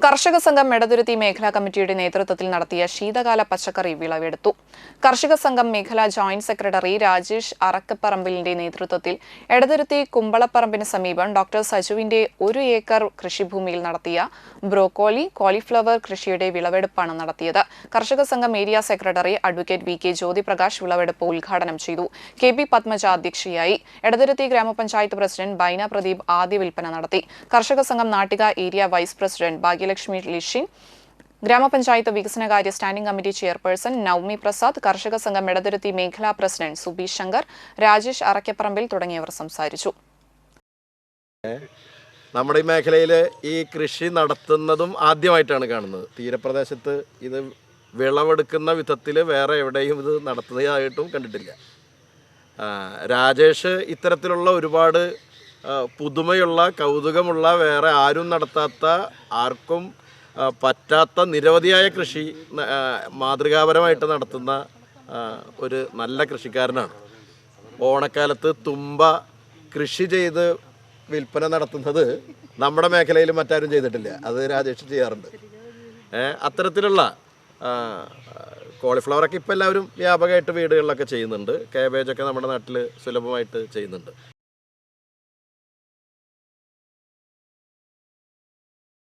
കർഷക സംഘം മെടതുരുത്തി മേഖലാ കമ്മിറ്റിയുടെ നേതൃത്വത്തിൽ നടത്തിയ ശീതകാല പച്ചക്കറി വിളവെടുത്തു. കർഷക സംഘം മേഖലാ ജോയിന്റ് സെക്രട്ടറി രാജേഷ് അറക്കപ്പറമ്പിലിന്റെ നേതൃത്വത്തിൽ എടതുരുത്തി കുമ്പളപ്പറമ്പിന് സമീപം ഡോക്ടർ സജുവിന്റെ ഒരു ഏക്കർ കൃഷിഭൂമിയിൽ നടത്തിയ ബ്രോക്കോളി കോളിഫ്ലവർ കൃഷിയുടെ വിളവെടുപ്പാണ് നടത്തിയത്. കർഷക സംഘം area secretary advocate V K Jyothiprakash വിളവെടുപ്പ് ഉദ്ഘാടനം ചെയ്തു. കെ പി പത്മജ അധ്യക്ഷയായി എടതുരുത്തി ഗ്രാമപഞ്ചായത്ത് പ്രസിഡന്റ് ബൈന പ്രദീപ് ആദ്യ വിൽപ്പന നടത്തി. കർഷക സംഘം Nattika area vice president Bhagyalakshmi Lishi ഗ്രാമപഞ്ചായത്ത് വികസനകാര്യ standing committee chairperson Navmi Prasad കർഷക സംഘം ഇടതുരുത്തി മേഖലാ പ്രസിഡന്റ് സുബി ശങ്കർ രാജേഷ് അറക്കപ്പറമ്പിൽ തുടങ്ങിയവർ സംസാരിച്ചു. നമ്മുടെ ഈ മേഖലയിൽ ഈ കൃഷി നടത്തുന്നതും ആദ്യമായിട്ടാണ് കാണുന്നത്. തീരപ്രദേശത്ത് ഇത് വിളവെടുക്കുന്ന വിധത്തിൽ വേറെ എവിടെയും ഇത് നടത്തുന്നതായിട്ടും കണ്ടിട്ടില്ല. രാജേഷ് ഇത്തരത്തിലുള്ള ഒരുപാട് പുതുമയുള്ള കൗതുകമുള്ള വേറെ ആരും നടത്താത്ത ആർക്കും പറ്റാത്ത നിരവധിയായ കൃഷി മാതൃകാപരമായിട്ട് നടത്തുന്ന ഒരു നല്ല കൃഷിക്കാരനാണ്. ഓണക്കാലത്ത് തുമ്പ കൃഷി ചെയ്ത് വിൽപ്പന നടത്തുന്നത് നമ്മുടെ മേഖലയിൽ മറ്റാരും ചെയ്തിട്ടില്ല. അത് രാജേഷ് ചെയ്യാറുണ്ട്. അത്തരത്തിലുള്ള കോളിഫ്ലവറൊക്കെ ഇപ്പോൾ എല്ലാവരും വ്യാപകമായിട്ട് വീടുകളിലൊക്കെ ചെയ്യുന്നുണ്ട്. കാബേജൊക്കെ നമ്മുടെ നാട്ടിൽ സുലഭമായിട്ട് ചെയ്യുന്നുണ്ട്.